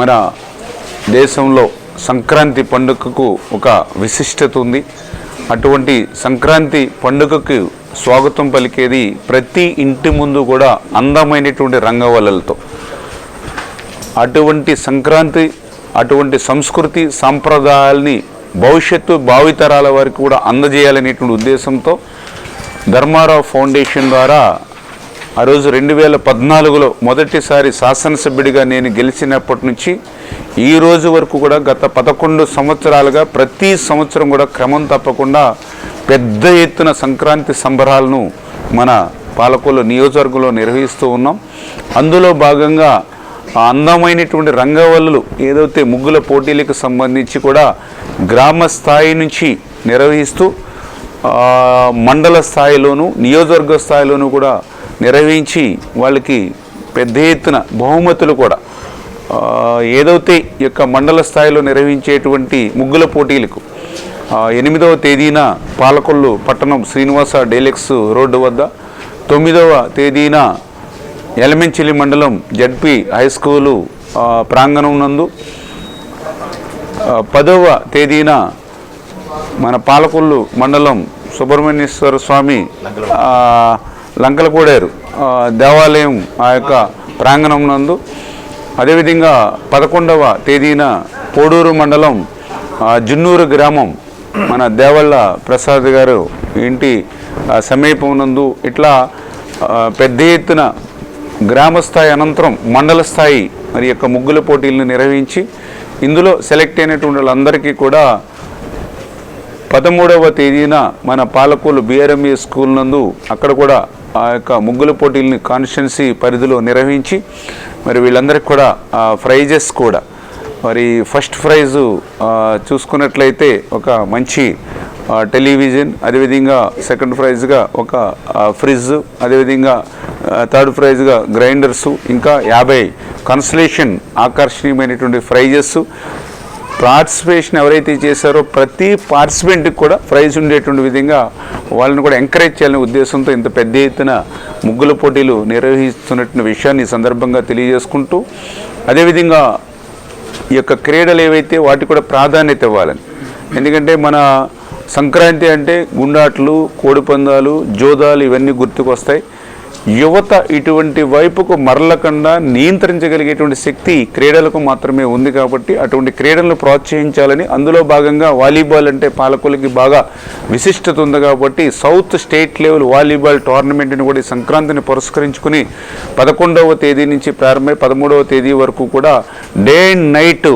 మన దేశంలో సంక్రాంతి పండుగకు ఒక విశిష్టత ఉంది. అటువంటి సంక్రాంతి పండుగకు స్వాగతం పలికేది ప్రతి ఇంటి ముందు కూడా అందమైనటువంటి రంగవల్లలతో. అటువంటి సంక్రాంతి అటువంటి సంస్కృతి సాంప్రదాయాల్ని భవిష్యత్తు భావితరాల వారికి కూడా అందజేయాలనేటువంటి ఉద్దేశంతో ధర్మారావు ఫౌండేషన్ ద్వారా ఆ రోజు రెండు వేల పద్నాలుగులో మొదటిసారి శాసనసభ్యుడిగా నేను గెలిచినప్పటి నుంచి ఈ రోజు వరకు కూడా గత పదకొండు సంవత్సరాలుగా ప్రతి సంవత్సరం కూడా క్రమం తప్పకుండా పెద్ద ఎత్తున సంక్రాంతి సంబరాలను మన పాలకొల్లు నియోజకవర్గంలో నిర్వహిస్తూ ఉన్నాం. అందులో భాగంగా ఆ అందమైనటువంటి రంగవల్లులు ఏదైతే ముగ్గుల పోటీలకు సంబంధించి కూడా గ్రామ స్థాయి నుంచి నిర్వహిస్తూ మండల స్థాయిలోను నియోజకవర్గ స్థాయిలోనూ కూడా నిర్వహించి వాళ్ళకి పెద్ద ఎత్తున బహుమతులు కూడా ఏదైతే ఈ యొక్క మండల స్థాయిలో నిర్వహించేటువంటి ముగ్గుల పోటీలకు ఎనిమిదవ తేదీన పాలకొల్లు పట్టణం శ్రీనివాస డైలెక్స్ రోడ్డు వద్ద తొమ్మిదవ తేదీన ఎలమెంచిలి మండలం జడ్పి హై స్కూలు ప్రాంగణం నందు పదవ తేదీన మన పాలకొల్లు మండలం సుబ్రహ్మణ్యేశ్వర స్వామి ఆ, దేవాలయం ఆ యొక్క ప్రాంగణం నందు. అదేవిధంగా పదకొండవ తేదీన పోడూరు మండలం జున్నూరు గ్రామం మన దేవళ్ళ ప్రసాద్ గారు ఇంటి సమీపం నందు ఇట్లా పెద్ద ఎత్తున గ్రామస్థాయి అనంతరం మండల స్థాయి మరి యొక్క ముగ్గుల పోటీలను నిర్వహించి ఇందులో సెలెక్ట్ అయినటువంటి వాళ్ళందరికీ కూడా పదమూడవ తేదీన మన పాలకొల్లు బీఆర్ఎంఏ స్కూల్ నందు అక్కడ కూడా ఆ యొక్క ముగ్గుల పోటీలని కాన్స్టిట్యున్సీ పరిధిలో నిర్వహించి మరి వీళ్ళందరికీ కూడా ఆ ప్రైజెస్ కూడా. మరి ఫస్ట్ ప్రైజు చూసుకున్నట్లయితే ఒక మంచి టెలివిజన్ అదేవిధంగా సెకండ్ ప్రైజ్గా ఒక ఫ్రిడ్జ్ అదేవిధంగా థర్డ్ ప్రైజ్గా గ్రైండర్స్ ఇంకా యాభై కన్సలేషన్ ఆకర్షణీయమైనటువంటి ప్రైజెస్ పార్టిసిపేషన్ ఎవరైతే చేశారో ప్రతి పార్టిసిపెంట్కి కూడా ప్రైజ్ ఉండేటువంటి విధంగా వాళ్ళని కూడా ఎంకరేజ్ చేయాలనే ఉద్దేశంతో ఇంత పెద్ద ఎత్తున ముగ్గుల పోటీలు నిర్వహిస్తున్నటువంటి విషయాన్ని సందర్భంగా తెలియజేసుకుంటూ అదేవిధంగా ఈ యొక్క క్రీడలు ఏవైతే వాటికి కూడా ప్రాధాన్యత ఇవ్వాలని. ఎందుకంటే మన సంక్రాంతి అంటే గుండాట్లు కోడిపందాలు జోదాలు ఇవన్నీ గుర్తుకొస్తాయి. యువత ఇటువంటి వైపుకు మరలకుండా నియంత్రించగలిగేటువంటి శక్తి క్రీడలకు మాత్రమే ఉంది కాబట్టి అటువంటి క్రీడలను ప్రోత్సహించాలని అందులో భాగంగా వాలీబాల్ అంటే పాలకులకి బాగా విశిష్టత ఉంది కాబట్టి సౌత్ స్టేట్ లెవెల్ వాలీబాల్ టోర్నమెంట్ని కూడా ఈ సంక్రాంతిని పురస్కరించుకుని పదకొండవ తేదీ నుంచి ప్రారంభమై పదమూడవ తేదీ వరకు కూడా డే అండ్ నైట్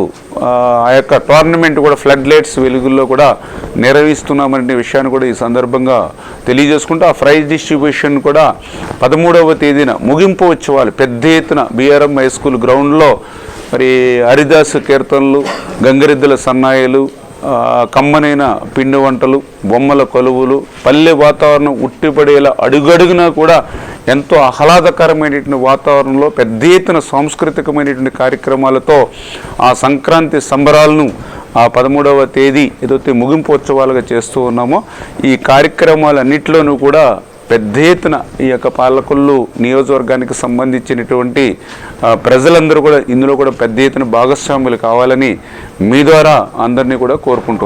ఆ యొక్క టోర్నమెంట్ కూడా ఫ్లడ్ లైట్స్ వెలుగుల్లో కూడా నిర్వహిస్తున్నామనే విషయాన్ని కూడా ఈ సందర్భంగా తెలియజేసుకుంటూ ఆ ప్రైజ్ డిస్ట్రిబ్యూషన్ కూడా పదమూడవ తేదీన ముగింపు ఉత్సవాలు పెద్ద ఎత్తున బీఆర్ఎం హై స్కూల్ గ్రౌండ్లో మరి హరిదాస్ కీర్తనలు గంగరెద్దుల సన్నాయిలు కమ్మనైన పిండి వంటలు బొమ్మల కొలువులు పల్లె వాతావరణం ఉట్టిపడేలా అడుగడుగునా కూడా ఎంతో ఆహ్లాదకరమైనటువంటి వాతావరణంలో పెద్ద ఎత్తున సాంస్కృతికమైనటువంటి కార్యక్రమాలతో ఆ సంక్రాంతి సంబరాలను ఆ పదమూడవ తేదీ ఏదైతే ముగింపు ఉత్సవాలుగా చేస్తూ ఉన్నామో ఈ కార్యక్రమాలన్నింటిలోనూ కూడా పెద్ద ఎత్తున ఈ యొక్క పాలకొల్లు నియోజకవర్గానికి సంబంధించినటువంటి ప్రజలందరూ కూడా ఇందులో కూడా పెద్ద ఎత్తున భాగస్వాములు కావాలని మీ ద్వారా అందరినీ కూడా కోరుకుంటున్నాను